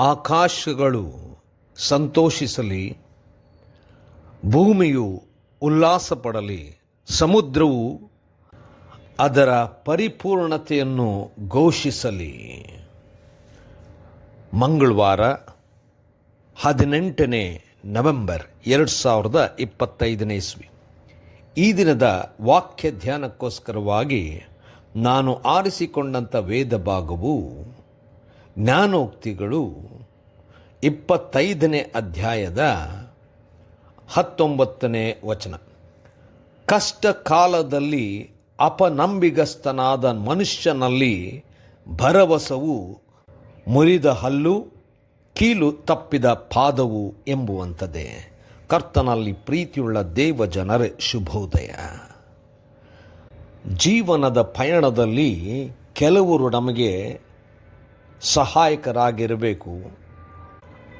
ಆಕಾಶಗಳು ಸಂತೋಷಿಸಲಿ, ಭೂಮಿಯು ಉಲ್ಲಾಸ ಪಡಲಿ ಸಮುದ್ರವು ಅದರ ಪರಿಪೂರ್ಣತೆಯನ್ನು ಘೋಷಿಸಲಿ. ಮಂಗಳವಾರ ಹದಿನೆಂಟನೇ ನವೆಂಬರ್ ಎರಡು ಸಾವಿರದ ಇಪ್ಪತ್ತೈದನೇ ಇಸ್ವಿ. ಈ ದಿನದ ವಾಕ್ಯ ಧ್ಯಾನಕ್ಕೋಸ್ಕರವಾಗಿ ನಾನು ಆರಿಸಿಕೊಂಡಂಥ ವೇದ ಭಾಗವು ಜ್ಞಾನೋಕ್ತಿಗಳು ಇಪ್ಪತ್ತೈದನೇ ಅಧ್ಯಾಯದ ಹತ್ತೊಂಬತ್ತನೇ ವಚನ. ಕಷ್ಟ ಕಾಲದಲ್ಲಿ ಅಪನಂಬಿಗಸ್ತನಾದ ಮನುಷ್ಯನಲ್ಲಿ ಭರವಸವು ಮುರಿದ ಹಲ್ಲು, ಕೀಲು ತಪ್ಪಿದ ಪಾದವು ಎಂಬುವಂಥದ್ದೇ. ಕರ್ತನಲ್ಲಿ ಪ್ರೀತಿಯುಳ್ಳ ದೇವ ಜನರೇ ಶುಭೋದಯ. ಜೀವನದ ಪಯಣದಲ್ಲಿ ಕೆಲವರು ನಮಗೆ ಸಹಾಯಕರಾಗಿರಬೇಕು.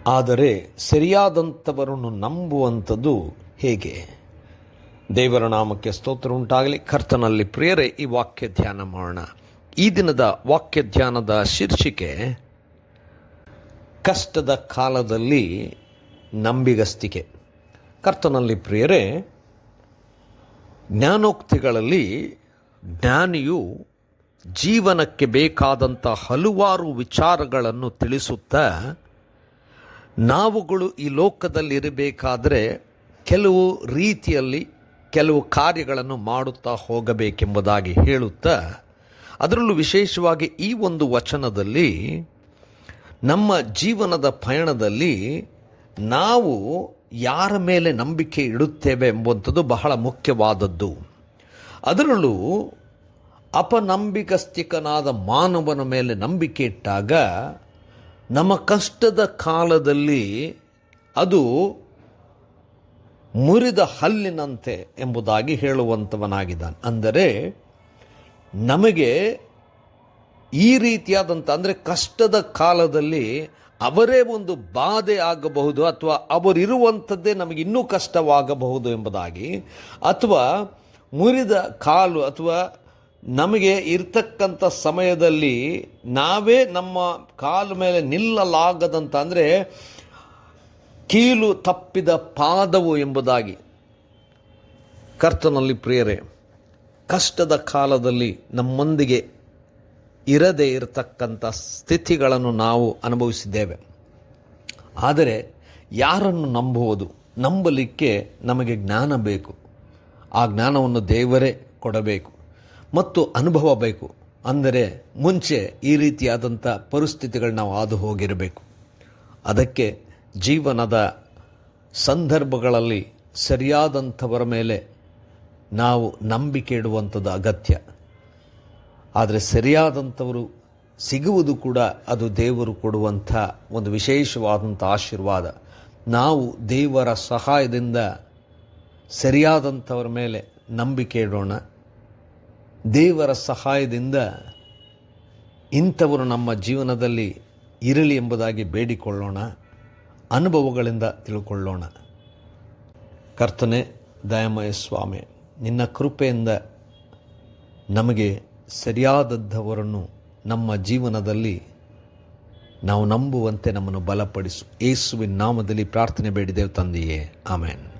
ಆದರೆ ಸರಿಯಾದಂಥವರನ್ನು ನಂಬುವಂಥದ್ದು ಹೇಗೆ? ದೇವರ ನಾಮಕ್ಕೆ ಸ್ತೋತ್ರ ಉಂಟಾಗಲಿ. ಕರ್ತನಲ್ಲಿ ಪ್ರಿಯರೇ, ಈ ವಾಕ್ಯ ಧ್ಯಾನ ಮಾಡೋಣ. ಈ ದಿನದ ವಾಕ್ಯ ಧ್ಯಾನದ ಶೀರ್ಷಿಕೆ, ಕಷ್ಟದ ಕಾಲದಲ್ಲಿ ನಂಬಿಗಸ್ತಿಕೆ. ಕರ್ತನಲ್ಲಿ ಪ್ರಿಯರೇ, ಜ್ಞಾನೋಕ್ತಿಗಳಲ್ಲಿ ಜ್ಞಾನಿಯು ಜೀವನಕ್ಕೆ ಬೇಕಾದಂಥ ಹಲವಾರು ವಿಚಾರಗಳನ್ನು ತಿಳಿಸುತ್ತಾ ನಾವುಗಳು ಈ ಲೋಕದಲ್ಲಿರಬೇಕಾದರೆ ಕೆಲವು ರೀತಿಯಲ್ಲಿ ಕೆಲವು ಕಾರ್ಯಗಳನ್ನು ಮಾಡುತ್ತಾ ಹೋಗಬೇಕೆಂಬುದಾಗಿ ಹೇಳುತ್ತಾ ಅದರಲ್ಲೂ ವಿಶೇಷವಾಗಿ ಈ ಒಂದು ವಚನದಲ್ಲಿ ನಮ್ಮ ಜೀವನದ ಪಯಣದಲ್ಲಿ ನಾವು ಯಾರ ಮೇಲೆ ನಂಬಿಕೆ ಇಡುತ್ತೇವೆ ಎಂಬುವಂಥದ್ದು ಬಹಳ ಮುಖ್ಯವಾದದ್ದು. ಅದರಲ್ಲೂ ಅಪನಂಬಿಕಸ್ತಿಕನಾದ ಮಾನವನ ಮೇಲೆ ನಂಬಿಕೆ ಇಟ್ಟಾಗ ನಮ್ಮ ಕಷ್ಟದ ಕಾಲದಲ್ಲಿ ಅದು ಮುರಿದ ಹಲ್ಲಿನಂತೆ ಎಂಬುದಾಗಿ ಹೇಳುವಂಥವನಾಗಿದ್ದಾನೆ ಅಂದರೆ ನಮಗೆ ಈ ರೀತಿಯಾದಂಥ ಅಂದರೆ ಕಷ್ಟದ ಕಾಲದಲ್ಲಿ ಅವರೇ ಒಂದು ಬಾಧೆ ಆಗಬಹುದು ಅಥವಾ ಅವರಿರುವಂಥದ್ದೇ ನಮಗೆ ಇನ್ನೂ ಕಷ್ಟವಾಗಬಹುದು ಎಂಬುದಾಗಿ, ಅಥವಾ ಮುರಿದ ಕಾಲು ಅಥವಾ ನಮಗೆ ಇರ್ತಕ್ಕಂಥ ಸಮಯದಲ್ಲಿ ನಾವೇ ನಮ್ಮ ಕಾಲು ಮೇಲೆ ನಿಲ್ಲಲಾಗದಂತ ಅಂದರೆ ಕೀಲು ತಪ್ಪಿದ ಪಾದವು ಎಂಬುದಾಗಿ. ಕರ್ತನಲ್ಲಿ ಪ್ರಿಯರೇ, ಕಷ್ಟದ ಕಾಲದಲ್ಲಿ ನಮ್ಮೊಂದಿಗೆ ಇರದೇ ಇರತಕ್ಕಂಥ ಸ್ಥಿತಿಗಳನ್ನು ನಾವು ಅನುಭವಿಸಿದ್ದೇವೆ. ಆದರೆ ಯಾರನ್ನು ನಂಬುವುದು? ನಂಬಲಿಕ್ಕೆ ನಮಗೆ ಜ್ಞಾನ ಬೇಕು. ಆ ಜ್ಞಾನವನ್ನು ದೇವರೇ ಕೊಡಬೇಕು. ಮತ್ತು ಅನುಭವ ಬೇಕು. ಅಂದರೆ ಮುಂಚೆ ಈ ರೀತಿಯಾದಂಥ ಪರಿಸ್ಥಿತಿಗಳು ನಾವು ಹಾದು ಹೋಗಿರಬೇಕು. ಅದಕ್ಕೆ ಜೀವನದ ಸಂದರ್ಭಗಳಲ್ಲಿ ಸರಿಯಾದಂಥವರ ಮೇಲೆ ನಾವು ನಂಬಿಕೆ ಇಡುವಂಥದ್ದು ಅಗತ್ಯ. ಆದರೆ ಸರಿಯಾದಂಥವರು ಸಿಗುವುದು ಕೂಡ ಅದು ದೇವರು ಕೊಡುವಂಥ ಒಂದು ವಿಶೇಷವಾದಂಥ ಆಶೀರ್ವಾದ. ನಾವು ದೇವರ ಸಹಾಯದಿಂದ ಸರಿಯಾದಂಥವರ ಮೇಲೆ ನಂಬಿಕೆ ಇಡೋಣ. ದೇವರ ಸಹಾಯದಿಂದ ಇಂಥವರು ನಮ್ಮ ಜೀವನದಲ್ಲಿ ಇರಲಿ ಎಂಬುದಾಗಿ ಬೇಡಿಕೊಳ್ಳೋಣ, ಅನುಭವಗಳಿಂದ ತಿಳ್ಕೊಳ್ಳೋಣ. ಕರ್ತನೆ, ದಯಮಯ ಸ್ವಾಮಿ, ನಿನ್ನ ಕೃಪೆಯಿಂದ ನಮಗೆ ಸರಿಯಾದದ್ದವರನ್ನು ನಮ್ಮ ಜೀವನದಲ್ಲಿ ನಾವು ನಂಬುವಂತೆ ನಮ್ಮನ್ನು ಬಲಪಡಿಸು. ಯೇಸುವಿನ ನಾಮದಲ್ಲಿ ಪ್ರಾರ್ಥನೆ ಬೇಡಿದೆವು ತಂದೆಯೇ. ಆಮೇನ್.